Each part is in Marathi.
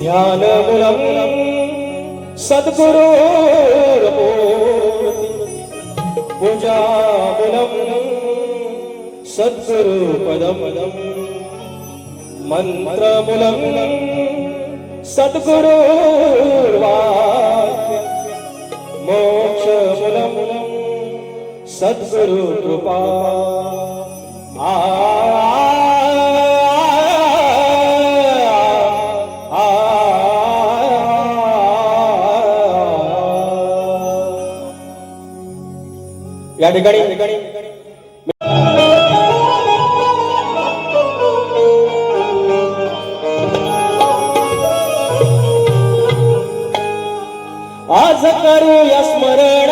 ज्ञानमुलं सद्गुरो पूजामुलं सद्गुरुपदं मन्त्रमुलं सद्गुरुर्वाक्य मोक्षमुलं सद्गुरु कृपा आ या ठिकाणी. आज करूया स्मरण.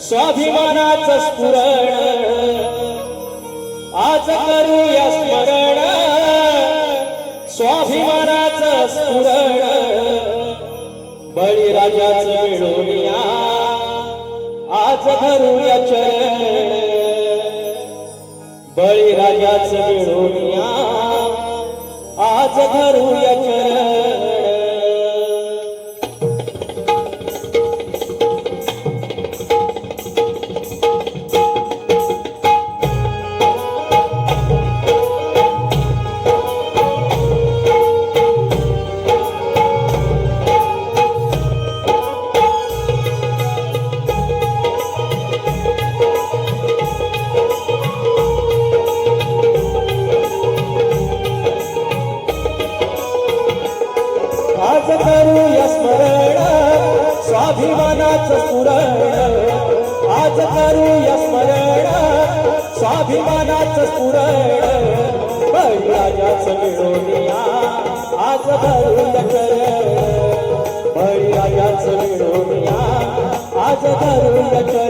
स्वाभिमानाच स्फुरण. आज करूया स्मरण. स्वाभिमानाच स्फुरण. बळीराजाच मिळवूया. आज धरूया चरण बळीराजाचं मिळवूया आज धरूया चरण आज धरूया चरण बळीराजाचं आज धरून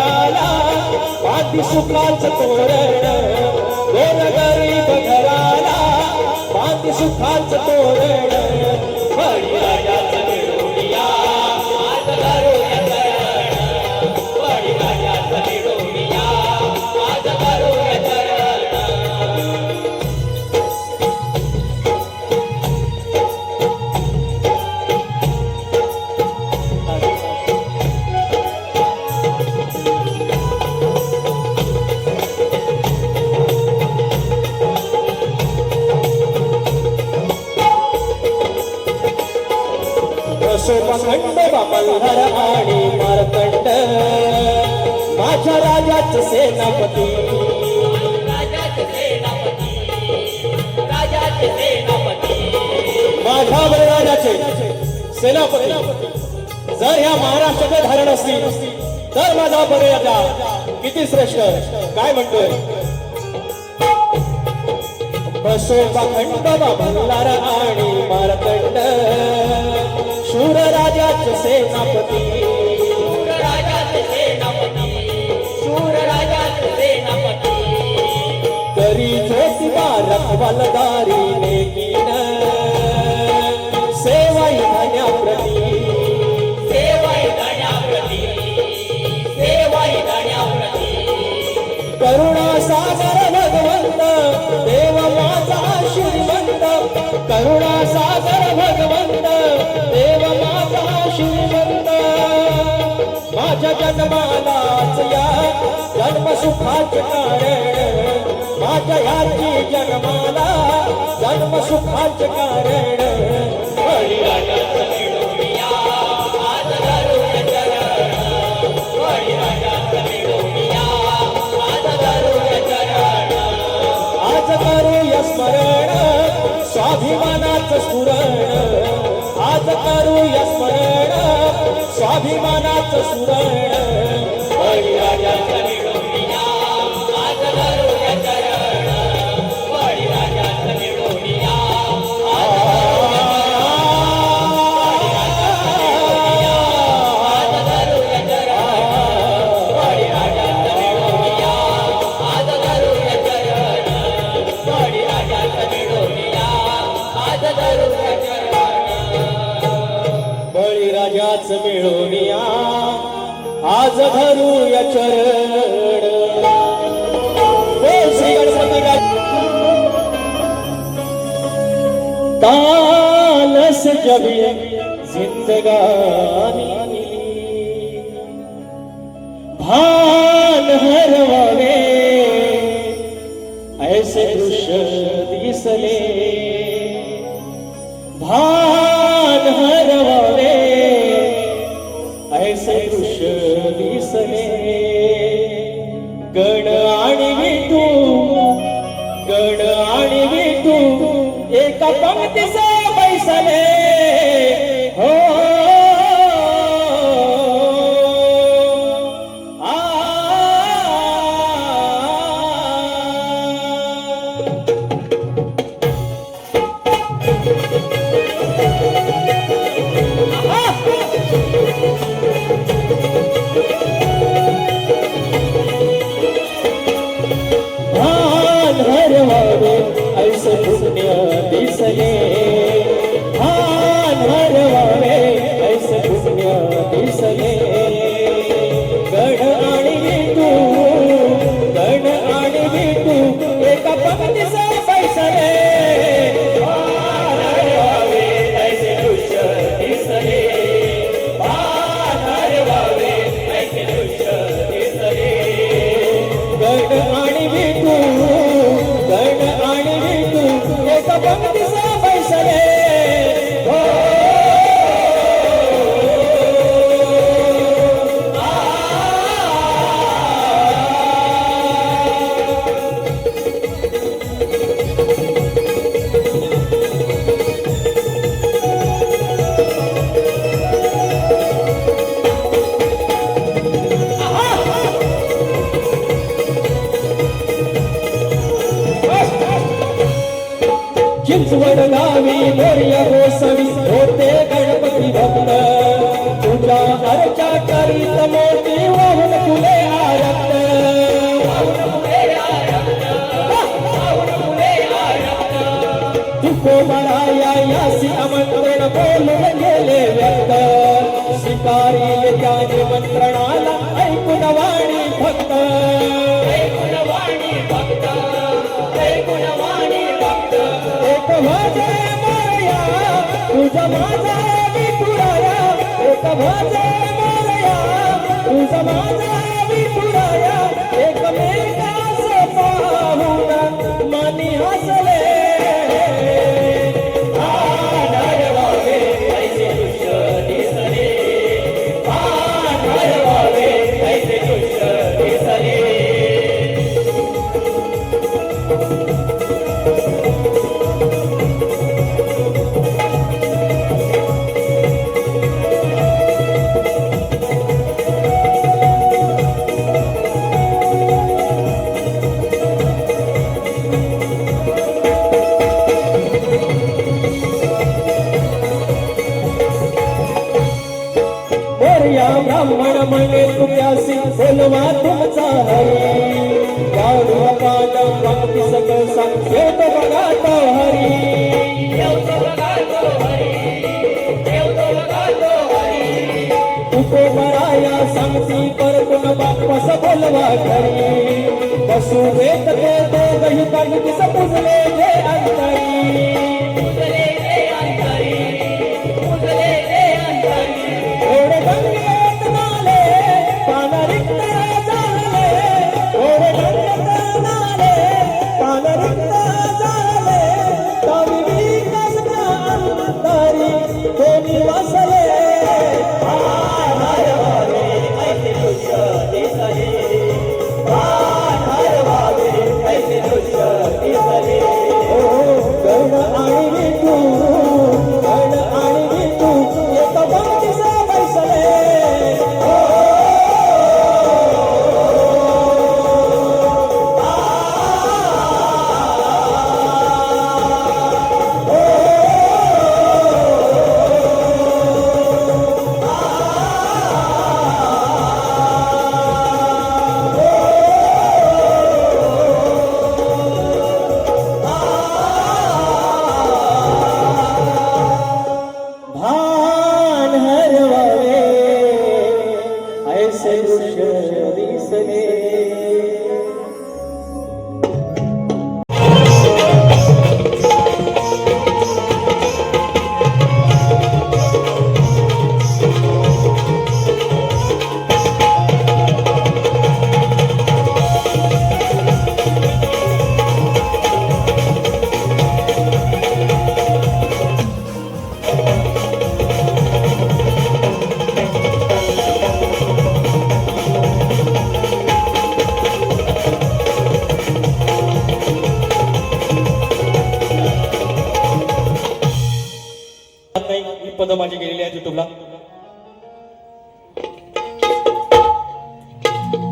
घराला. पाठी सुखाच तोरण गोर गरीब घराला. पाठी सुखाच तोरण सोपखंड बामल्हर आणि मारकंड माझ्या राजाच सेनापती. माझ्या बळीराजाचे सेनापती. जर ह्या महाराष्ट्राचे धारण असतील तर माझा बळीराजा किती श्रेष्ठ? काय म्हणतोय? बसोपखंड बामल्हर आणि मारकंड शूर राजाच सेनापती. करी ज्योतिबा रखवालदारी नेकीन सेवाई धन्याप्रती करुणा सागर भगवंत देव माझा श्रीमंत. करुणा सागर भगवंत देव माझ्या जन्मालाच या जन्म सुखाचे कारण. माझ्या याची जन्माला जन्म सुखाचे कारण. आज करूया स्मरण स्वाभिमानाचं स्फुरण. आज करूया स्मरण स्वाभिमानाचं स्फुरण बळीराजाच मिळवूया आज भरूया चरण. हो, बोल श्री गणपती तालस जबी जिंदगानी. भान हरवावे ऐसे दृश्य दिसले. पंक्तीस बैसले। हो। दिसले चिंचवड गावी मोर्या गोसवी होते गणपती भक्त. तुझ्या अर्चा करीत मोठी वाहून फुले आरक्त. तुको मळाया यासी आमंत्रण बोलून गेले व्यक्त. शिकारी त्या निमंत्रणाला ऐकून वाणी भक्त. विठुराया एकमेकास पाहून मनी हसले. तुमचा हरी गाडू पाद भक्ती सकळ सांगेत बघा तो हरी. तुको मराया सांगती परतून बापस बोलवा घरी. बसू ते दोघही पुजले अंतरी.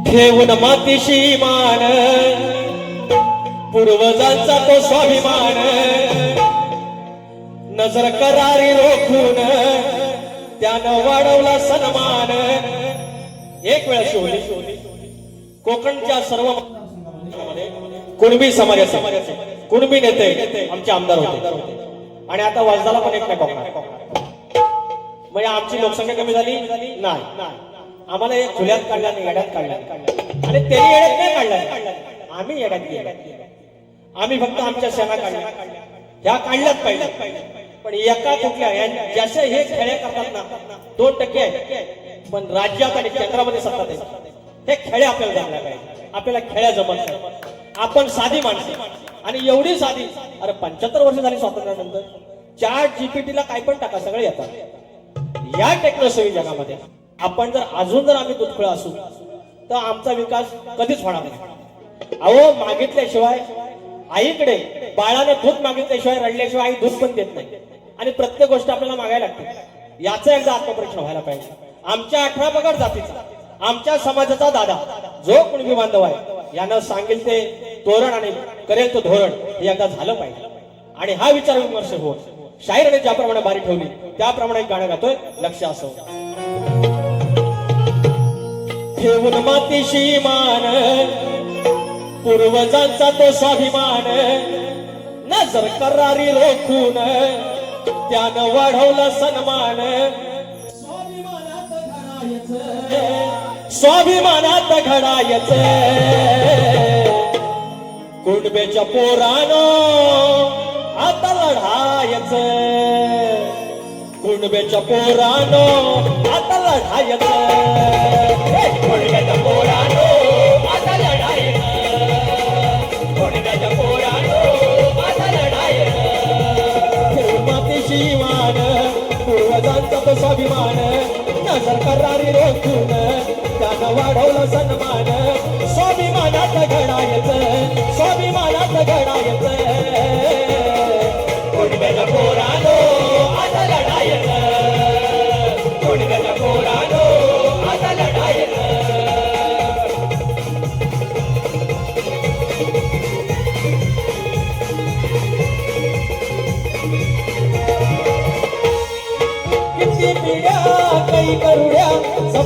ठेवून मातीशी मान. पूर्वजांचा तो स्वाभिमान. नजर करारी रोखून त्यानं वाढवला सन्मान. एक वेळा शिवली कोकणच्या सर्व कुणबी समाजाचे कुणबी नेते आमचे आमदार होते. आणि आता वाजदाला पण एक नाही कोकणात. म्हणजे आमची लोकसंख्या कमी झाली? नाही. आम्हाला एक खुल्यात काढला आणि येड्यात काढला आणि त्यांनी येड्यात नाही काढला आम्ही येड्यात गेलो. आम्ही फक्त आमच्या सेना काढल्या. ह्या काढल्याच पाहिजे पण एका कुठल्या जसे हे खेळे करतात ना दोन टक्के आहे. पण राज्यात आणि केंद्रामध्ये सत्ता आहे हे खेळे आपल्याला जमल्या पाहिजे. आपल्याला खेळ्या जमत नाही. आपण साधी माणसं. आणि एवढी साधी. अरे पंच्याहत्तर वर्ष झाली स्वातंत्र्यानंतर. चार जीपीटीला काय पण टाका सगळे येतात. या टेक्नॉलॉजी जगामध्ये. आपण जर अजून जर आम्ही दुधखळ असू तर आमचा विकास कधीच होणार नाही. अहो मागितल्याशिवाय आईकडे बाळाने दूध मागितल्याशिवाय रडल्याशिवाय आई दूध पण देत नाही. आणि प्रत्येक गोष्ट आपल्याला मागायला लागते. याचा एकदा आत्मपरीक्षण व्हायला पाहिजे. आमच्या अठरा पगड जातीचा आमच्या समाजाचा दादा जो कुणबी बांधव आहे यानं सांगेल ते तोरण आणि करेल तो धोरण हे एकदा झालं पाहिजे. आणि हा विचार विमर्श होत शाहीराने ज्याप्रमाणे बारी ठेवली त्याप्रमाणे गाणं गातोय लक्ष असो. ठेवून मातीशी मान. पूर्वजांचा तो स्वाभिमान नजर करारी रोखून त्यानं वाढवला सन्मान. स्वाभिमानात घडायच. कुंडबेच्या पोरानो आता लढायच. कुंडबेच्या पोरानो आता लढायचं. पूर्वजांचा स्वाभिमान नजर करारी रोखून त्यानं वाढवलं सन्मान. स्वाभिमानात घडायचं स्वाभिमानात घडायचं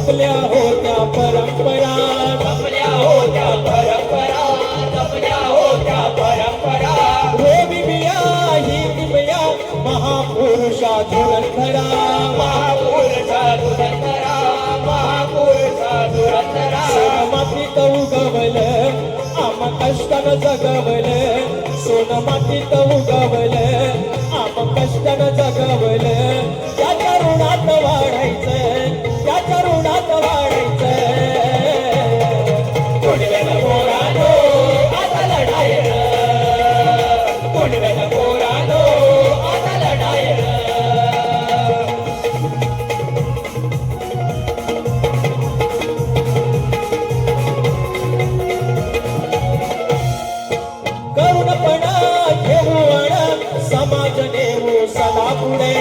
जपल्या होत्या परंपरा. जपल्या होत्या परंपरा. जपल्या होत्या परंपरा. हो बिबिया ही बिबिया महापुरुषा धुरंधरा. महापुरुषा धुरंधरा. महापुरुषा धुरंधरा. सोनमातीत उगवलं आम कष्टानं जगवलं. सोनमातीत उगवलं सदा पुढे.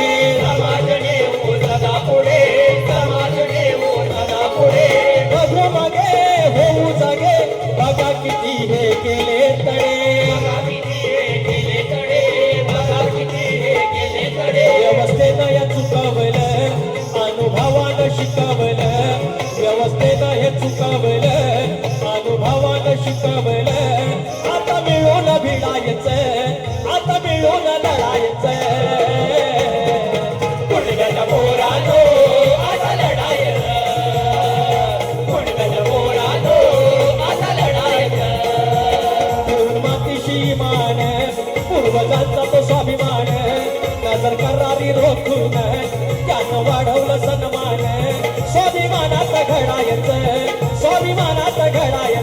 समाज नेऊ सदा पुढे. समाज नेऊ सदा पुढे. बघू मागे होऊ जागे. बघा किती हे केले तडे. बघा किती हे केले तडे. बघा किती हे केले तडे. व्यवस्थेनं या चुकवलं अनुभवानं शिकवलं. व्यवस्थेनं हे चुकवलं अनुभवानं शिकवलं. अभिमान पूर्वजांचा तो स्वाभिमान. नजर करारी रोखून त्यानं वाढवलं सन्मान. स्वाभिमानात घडायचं स्वाभिमानात घडायचं